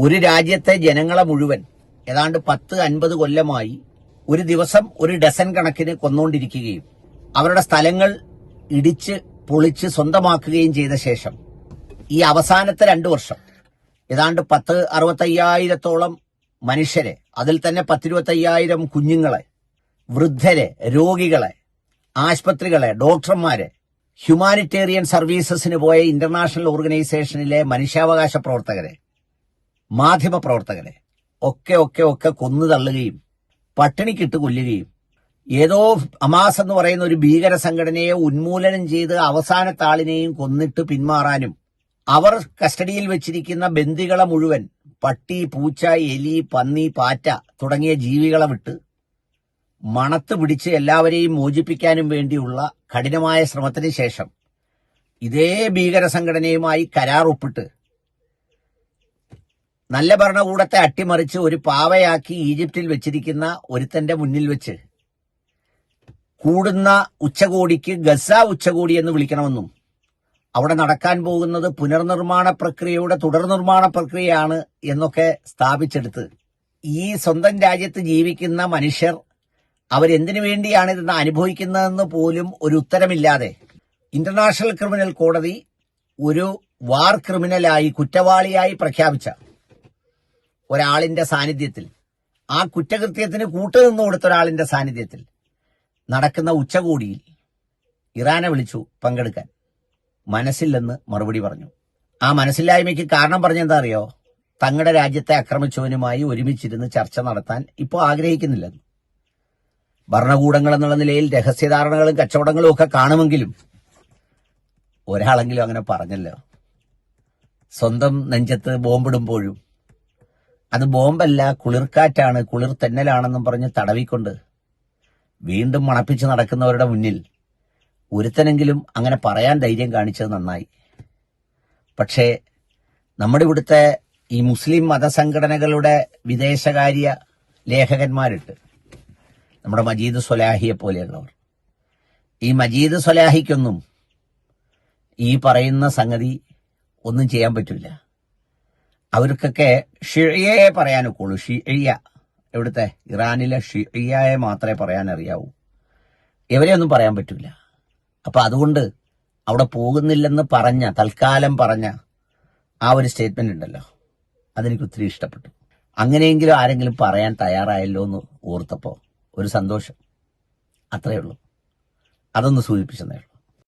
ഒരു രാജ്യത്തെ ജനങ്ങളെ മുഴുവൻ ഏതാണ്ട് പത്ത് അൻപത് കൊല്ലമായി ഒരു ദിവസം ഒരു ഡസൻ കണക്കിന് കൊന്നുകൊണ്ടിരിക്കുകയും അവരുടെ സ്ഥലങ്ങൾ ഇടിച്ച് പൊളിച്ച് സ്വന്തമാക്കുകയും ചെയ്ത ശേഷം ഈ അവസാനത്തെ രണ്ടു വർഷം ഏതാണ്ട് പത്ത് അറുപത്തയ്യായിരത്തോളം മനുഷ്യരെ അതിൽ തന്നെ പത്തിരുപത്തയ്യായിരം കുഞ്ഞുങ്ങളെ വൃദ്ധരെ രോഗികളെ ആശുപത്രികളെ ഡോക്ടർമാരെ ഹ്യൂമാനിറ്റേറിയൻ സർവീസസിന് പോയ ഇന്റർനാഷണൽ ഓർഗനൈസേഷനിലെ മനുഷ്യാവകാശ പ്രവർത്തകരെ മാധ്യമ പ്രവർത്തകരെ ഒക്കെ ഒക്കെ ഒക്കെ കൊന്നു തള്ളുകയും പട്ടിണിക്കിട്ട് കൊല്ലുകയും ഏതോ അമാസ് എന്ന് പറയുന്ന ഒരു ഭീകര സംഘടനയെ ഉന്മൂലനം ചെയ്ത് അവസാന ആളിനെയും കൊന്നിട്ട് പിന്മാറാനും അവർ കസ്റ്റഡിയിൽ വെച്ചിരിക്കുന്ന ബന്ദികളെ മുഴുവൻ പട്ടി പൂച്ച എലി പന്നി പാറ്റ തുടങ്ങിയ ജീവികളെ വിട്ട് മണത്ത് പിടിച്ച് എല്ലാവരെയും മോചിപ്പിക്കാനും വേണ്ടിയുള്ള കഠിനമായ ശ്രമത്തിന് ശേഷം ഇതേ ഭീകര സംഘടനയുമായി കരാർ ഒപ്പിട്ട് നല്ല ഭരണകൂടത്തെ അട്ടിമറിച്ച് ഒരു പാവയാക്കി ഈജിപ്തിൽ വെച്ചിരിക്കുന്ന ഒരുത്തന്റെ മുന്നിൽ വെച്ച് കൂടുന്ന ഉച്ചകോടിക്ക് ഗസ ഉച്ചകോടി എന്ന് വിളിക്കണമെന്നും അവിടെ നടക്കാൻ പോകുന്നത് പുനർനിർമ്മാണ പ്രക്രിയയുടെ തുടർനിർമ്മാണ പ്രക്രിയയാണ് എന്നൊക്കെ സ്ഥാപിച്ചെടുത്ത് ഈ സ്വന്തം രാജ്യത്ത് ജീവിക്കുന്ന മനുഷ്യർ അവരെന്തിനു വേണ്ടിയാണ് ഇതെന്ന് അനുഭവിക്കുന്നതെന്ന് പോലും ഒരു ഉത്തരമില്ലാതെ ഇന്റർനാഷണൽ ക്രിമിനൽ കോടതി ഒരു വാർ ക്രിമിനലായി കുറ്റവാളിയായി പ്രഖ്യാപിച്ച ഒരാളിന്റെ സാന്നിധ്യത്തിൽ. ആ കുറ്റകൃത്യത്തിന് കൂട്ടുനിന്ന് കൊടുത്ത ഒരാളിന്റെ സാന്നിധ്യത്തിൽ നടക്കുന്ന ഉച്ചകോടിയിൽ ഇറാനെ വിളിച്ചു പങ്കെടുക്കാൻ. മനസ്സില്ലെന്ന് മറുപടി പറഞ്ഞു. ആ മനസ്സില്ലായ്മയ്ക്ക് കാരണം പറഞ്ഞെന്താ അറിയോ? തങ്ങളുടെ രാജ്യത്തെ ആക്രമിച്ചവനുമായി ഒരുമിച്ചിരുന്ന് ചർച്ച നടത്താൻ ഇപ്പോൾ ആഗ്രഹിക്കുന്നില്ലെന്ന്. ഭരണകൂടങ്ങൾ എന്നുള്ള നിലയിൽ രഹസ്യധാരണകളും കച്ചവടങ്ങളും ഒക്കെ കാണുമെങ്കിലും ഒരാളെങ്കിലും അങ്ങനെ പറഞ്ഞല്ലോ. സ്വന്തം നെഞ്ചത്ത് ബോംബിടുമ്പോഴും അത് ബോംബല്ല കുളിർക്കാറ്റാണ് കുളിർ തെന്നലാണെന്നും പറഞ്ഞ് തടവിക്കൊണ്ട് വീണ്ടും മണപ്പിച്ച് നടക്കുന്നവരുടെ മുന്നിൽ ഒരുത്തനെങ്കിലും അങ്ങനെ പറയാൻ ധൈര്യം കാണിച്ചത് നന്നായി. പക്ഷേ നമ്മുടെ ഇവിടുത്തെ ഈ മുസ്ലിം മതസംഘടനകളുടെ വിദേശകാര്യ ലേഖകന്മാരുണ്ട്. നമ്മുടെ മജീദ് സ്വലാഹിയെ പോലെയുള്ളവർ. ഈ മജീദ് സ്വലാഹിക്കൊന്നും ഈ പറയുന്ന സംഗതി ഒന്നും ചെയ്യാൻ പറ്റില്ല അവർക്കൊക്കെ ഷിഴിയയെ പറയാനൊക്കുള്ളൂ ഷിഴിയ എവിടുത്തെ? ഇറാനിലെ ഷിഴിയയെ മാത്രമേ പറയാൻ അറിയാവൂ ഇവരെ ഒന്നും പറയാൻ പറ്റില്ല അപ്പൊ അതുകൊണ്ട് അവിടെ പോകുന്നില്ലെന്ന് പറഞ്ഞ തൽക്കാലം പറഞ്ഞ ആ ഒരു സ്റ്റേറ്റ്മെന്റ് ഉണ്ടല്ലോ. അതെനിക്ക് ഒത്തിരി ഇഷ്ടപ്പെട്ടു. അങ്ങനെയെങ്കിലും ആരെങ്കിലും പറയാൻ തയ്യാറായല്ലോ എന്ന് ഓർത്തപ്പോ ഒരു സന്തോഷം. അത്രയേ ഉള്ളൂ. അതൊന്ന് സൂചിപ്പിച്ചെന്നേ ഉള്ളൂ.